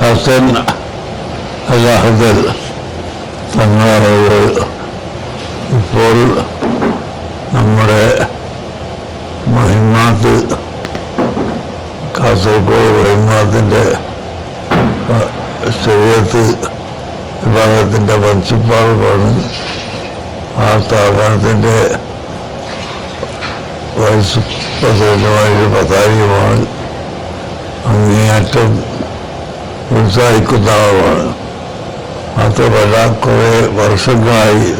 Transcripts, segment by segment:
ഹസൻ അലഹദൽ തങ്ങളവർ ഇപ്പോൾ നമ്മുടെ മഹിമാത്ത് കാസർഗോഡ് മഹിമാത്തിന്റെ ശരീരത്ത് വിഭാഗത്തിന്റെ പ്രിൻസിപ്പാളാണ് ആ സ്ഥാപനത്തിന്റെ വൈസ് പ്രസിഡന്റുമായൊരു പതാരിയുമാണ് അങ്ങേയറ്റം ഉത്സാഹിക്കുന്ന ആളാണ് മാത്രമല്ല കുറേ വർഷങ്ങളായി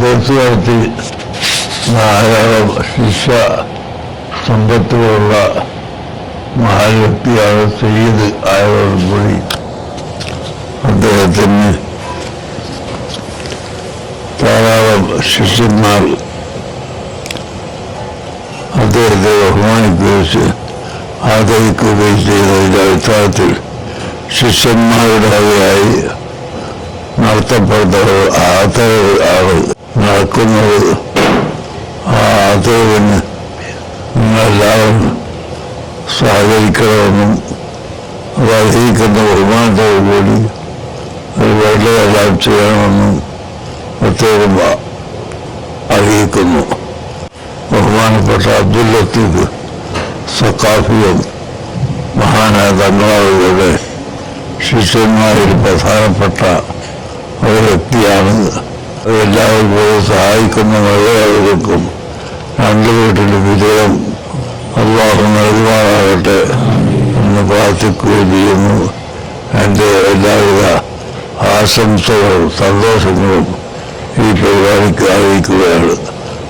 ദേശീയത്തിൽ ധാരാളം ശിക്ഷ സമ്പത്തുകളുള്ള മഹാവ്യക്തിയാണ് ചെയ്ത് ആയതോടുകൂടി അദ്ദേഹത്തിന് ധാരാളം ശിഷ്യന്മാർ അദ്ദേഹത്തെ ബഹുമാനിക്കുകയും ആദരിക്കുകയും ചെയ്തതിന്റെ അടിസ്ഥാനത്തിൽ ശിഷ്യന്മാരുടെ വകയായി നടത്തപ്പെടുന്നത് ആദരവ് ആണ് നടക്കുന്നത്. ആ ആദരവിന് നിങ്ങളെല്ലാവരും സഹകരിക്കണമെന്നും അത് അർഹിക്കുന്ന ബഹുമാനത്തോടുകൂടി ഒരു വെള്ളമെല്ലാം ചെയ്യണമെന്നും പ്രത്യേകം അറിയിക്കുന്നു. ബഹുമാനപ്പെട്ട അബ്ദുൽ ലത്തീഫ് സക്കാഫിയും മഹാനായ തങ്ങളാവുകളുടെ ശിഷ്യന്മാരിൽ പ്രധാനപ്പെട്ട ഒരു വ്യക്തിയാണ് എല്ലാവർക്കും സഹായിക്കുന്ന മലയാളികൾക്കും രണ്ടു വീട്ടിലും വിജയം അള്ളാഹു നൽകുവാനാകട്ടെ എന്ന് പ്രാർത്ഥിക്കുകയും ചെയ്യുന്നു. എന്റെ എല്ലാവിധ ആശംസകളും സന്തോഷങ്ങളും ഈ പരിപാടിക്ക് അറിയിക്കുകയാണ്.